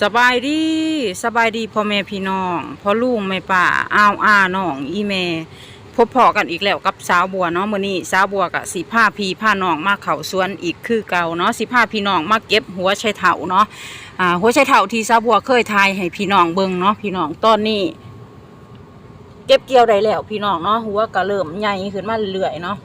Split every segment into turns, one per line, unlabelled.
สบายดีสบายดีพ่อแม่พี่น้องพ่อลุงแม่ป่าอ้าวอ้าน้องอีแม่พบพอกันอีกแล้วกับสาวบัวเนาะมื้อนี้สาวบัวกับสีผ้าพี่ผ้าน้องมาเข้าสวนอีกคือเก่าเนาะสีผ้าพี่น้องมาเก็บหัวไชเถาเนาะอ่าหัวไชเถาที่สาวบัวเคยทายให้พี่น้องเบิ่งเนาะพี่น้องตอนนี้ เก็บเกี่ยวได้แล้วพี่น้องเนาะหัวก็เริ่มใหญ่ขึ้นมาเรื่อยๆเนาะ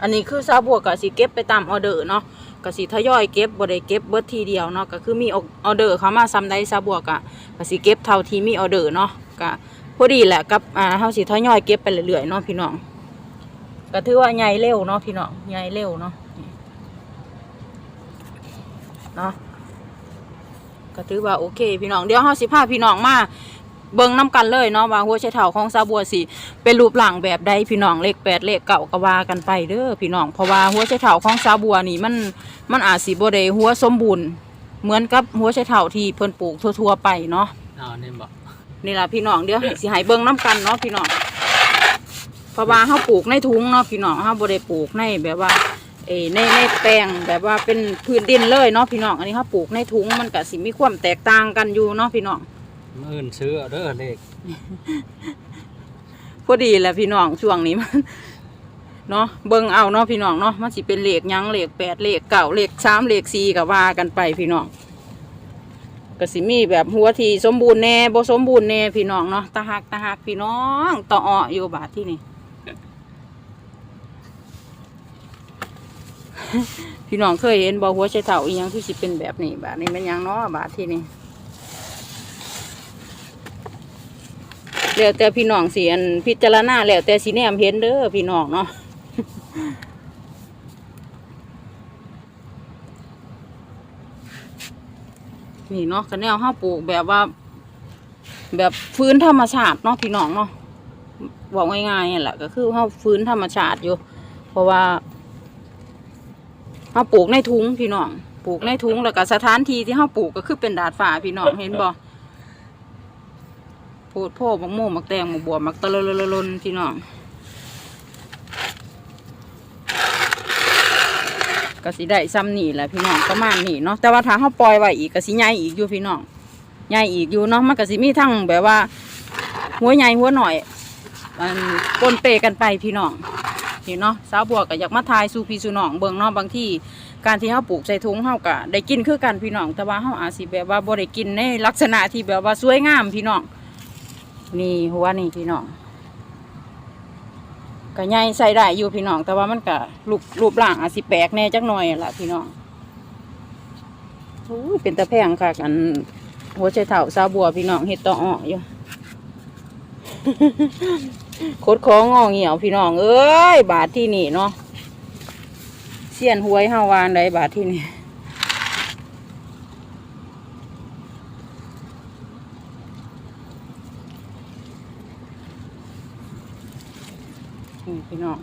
อันนี้คือสาวบัวก็สิเก็บไปตามออเดอร์เนาะ ก็สิทยอยเก็บบ่ได้เก็บเบิดทีเดียวเนาะก็คือมีออเดอร์เขามาซ้ำได้ซะบวกอะก็สิเก็บเท่าที่มีออเดอร์เนาะก็พอดีแหละกับอ่าเฮาสิทยอยเก็บไปเรื่อยๆเนาะพี่น้องก็ถือว่าใหญ่เร็วเนาะพี่น้องใหญ่เร็วเนาะเนาะก็ถือว่าโอเค พี่น้องเดี๋ยวเฮาสิพาพี่น้องมา เบิ่งน้กันเลยเนาะว่าหัวไชเท้าของซาบัวสิเป็นรูปร่างแบบใดพี่น้องเลขแปดเลขเก่าก็ว่ากันไปเด้อพี่น้องเพราะว่าหัวไชเท้าของซาบัวนี่มันมันอาจสิบ่ได้หัวสมบูรณ์เหมือนกับหัวไชเท้าที่เพิ่นปลูกทั่วๆไปเนาะ
เอานี่บอก
นี่ล่ะพี่น้องเดี๋ยวให้สิให้เบิ่งน้กันเนาะพี่น้องเพราะว่าเฮาปลูกในถุงเนาะพี่น้องเฮาบ่ได้ปลูกในแบบว่าเออในในแปลงแบบว่าเป็นพื้นดินเลยเนาะพี่น้องอันนี้เฮาปลูกในถุงมันก็สิมีความแตกต่างกันอยู่เนาะพี่น้อง
มื่อื่นซื้อเอาเด้อเลข
พอดีแหละพี่น้องช่วงนี้มันเนาะเบิ่งเอาเนาะพี่น้องเนาะมันสิเป็นเลขหยังเลขแปดเลขเก้าเลขสามเลขสี่ก็ว่ากันไปพี่น้องก็สิมีแบบหัวทีสมบูรณ์แน่บ่สมบูรณ์แน่พี่น้องเนาะตาหักตาหักพี่น้องต่ออ้ออยู่บาทที่นี่ พี่น้องเคยเห็นบ่หัวไชเถาอีหยังที่สิเป็นแบบนี้บาทนี้เป็นหยังเนาะบาทที่นี่ แล้วแต่พี่น้องสิอันพิจารณาแล้วแต่สิแนมเห็นเด้อพี่น้องเนาะนี่เนาะกระแนวห้าปลูกแบบว่า แบบฟื้นธรรมชาติเนาะพี่น้องเนาะบอกง่ายๆนี่แหละก็คือห้าฟื้นธรรมชาติอยู่ เพราะว่าห้าปลูกในทุงพี่น้องปลูกในทุงแล้วก็สถานที่ที่ห้าปลูกก็คือเป็นดาดฟ้าพี่น้องเห็นบ่ พูดโพ่บักโม่มักแตงมักบัวมักตะลลลนพี่น้องก็สิได้ซ้ำนี่แหละพี่น้องประมาณนี้เนาะแต่ว่าถ้าเขาปล่อยไว้อีกก็สิใหญ่อีกอยู่พี่น้องใหญ่อีกอยู่เนาะมันก็สิมีทั้งแบบว่า หัวใหญ่หัวหน่อยมันปนเปกันไปพี่น้องพี่เนาะสาวบัวก็อยากมาทายสู่พี่สู่น้องเบิ่งเนาะบางที่การที่เฮาปลูกใส่ถุงเฮาก็ได้กินคือกันพี่น้องแต่ว่าเฮาอาจสิแบบว่าบ่ได้กินในลักษณะที่แบบว่าสวยงามพี่น้อง นี่หัวนี่พี่น้องก็ใหญ่ใส่ได้อยู่พี่น้อง แต่ว่ามันก็รูปรูปร่างอาจสิแปลกแน่จักหน่อยล่ะพี่น้องโอ้เป็นตะแพงค่ะกัน หัวใจเถ่าซาบัวพี่น้องเห็ดต่ออ้ออยู่โคดของงอเหี่ยวพี่น้อง เอ้ย บาทที่นี่เนาะเสียนหวยห้าวานใดบาทที่นี่ นี่พี่น้อง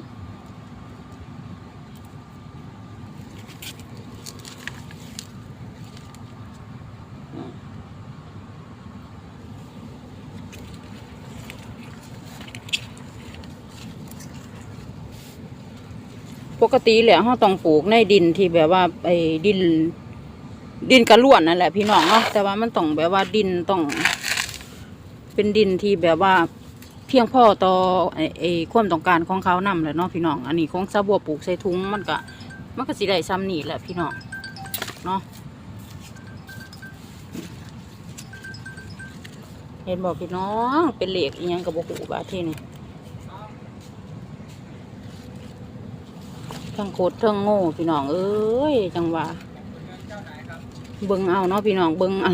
ปกติแหละเราต้องปลูกในดินที่แบบว่าไอ้ดิน ดินกระล้วนนั่นแหละพี่น้องเนาะแต่ว่ามันต้องแบบว่าดินต้อง เป็นดินที่แบบว่า พียงพอต่อไอ้ไอ้ความต้องการของเขานำแหละเนาะพี่น้อง อันนี้ของซาบัวปลูกใส่ถุงมันก็มันก็สิได้ซ้ำนี่แหละพี่น้องเนาะเห็นบอกพี่น้องเป็นเหล็กอีหยังกับบหูบาที่นี่ทั้งโคตรทั้งโง่พี่น้องเอ้ยจังหวะเบิ่งเอาเนาะพี่น้องเบิ่งเอา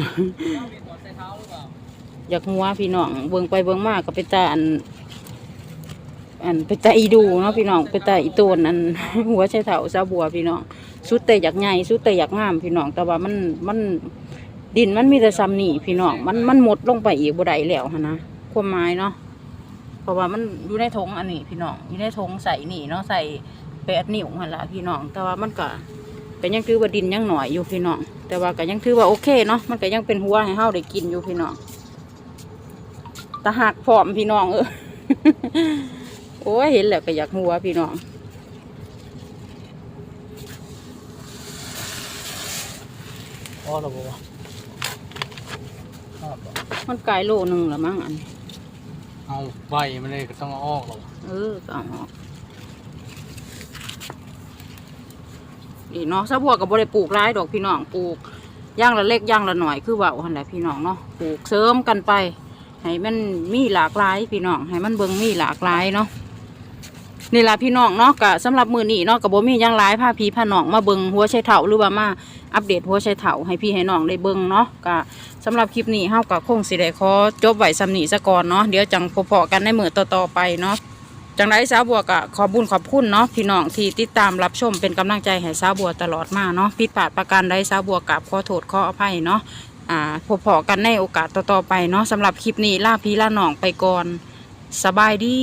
อยากหัวพี่น้องเบิ่งไปเบิ่งมากก็ไปตาอัน อันไปตาอีดูเนาะพี่น้องไปตาอีโตนอัน หัวใช้เถาซาบัวพี่น้องสุดแต่อยากใหญ่สุดแต่อยากงามพี่น้องแต่ว่ามันมันดินมันมีแต่ซ้ำนี่พี่น้องมันมันหมดลงไปอีกบ่ได้แล้วนะความหมายเนาะเพราะว่ามันอยู่ในถุงอันนี้พี่น้องอยู่ในถุงใส่นี่เนาะใส่แปดนิ้วหันละพี่น้อง แต่ว่ามันก็ก็นยังถือว่าดินยังหน่อยอยู่พี่น้องแต่ว่าก็ยังถือว่าโอเคเนาะมันก็ยังเป็นหัวให้เฮาได้กินอยู่พี่น้อง ตาหักพร้อมพี่น้องเออโอ้ยเห็นแล้วก็อยากหัวพี่น้อง
อแล้วบ่วะอ้อบ่
มันไกลโลหนึงละมั้งอันนี้
เอาใบมันเลยก็ต้องเอาออกแล้ววะ
เออก็เอาออกนี่เนาะซะบัวก็บ่ได้ปลูกหลายดอกพี่น้องปลูกอย่างละเล็กอย่างละหน่อยคือว่าหั่นแหละพี่น้องเนาะปลูกเสริมกันไป ให้มันมีหลากหลายพี่น้องให้มันเบิ่งมีหลากหลายเนาะนี่ละพี่น้องเนาะก็สำหรับมื้อนี้เนาะก็บ่มียังหลายพาพี่พาหนองมาเบิ่งหัวไชเถาหรือว่ามาอัปเดตหัวไชเถาให้พี่ให้น้องได้เบิ่งเนาะก็สำหรับคลิปนี้เฮาก็คงสิได้ขอจบไว้สำนีซะก่อนเนาะเดี๋ยวจังพบๆกันในมือต่อๆไปเนาะจังไรสาวบัวก็ขอบุญขอบคุณเนาะพี่น้องที่ติดตามรับชมเป็นกำลังใจให้สาวบัวตลอดมาเนาะผิดพลาดประการใดสาวบัวกับขอโทษขออภัยเนาะ อ่าพบพอกันในโอกาสต่อๆไปเนาะสำหรับคลิปนี้ลาพี่ลาหน่องไปก่อน สบายดี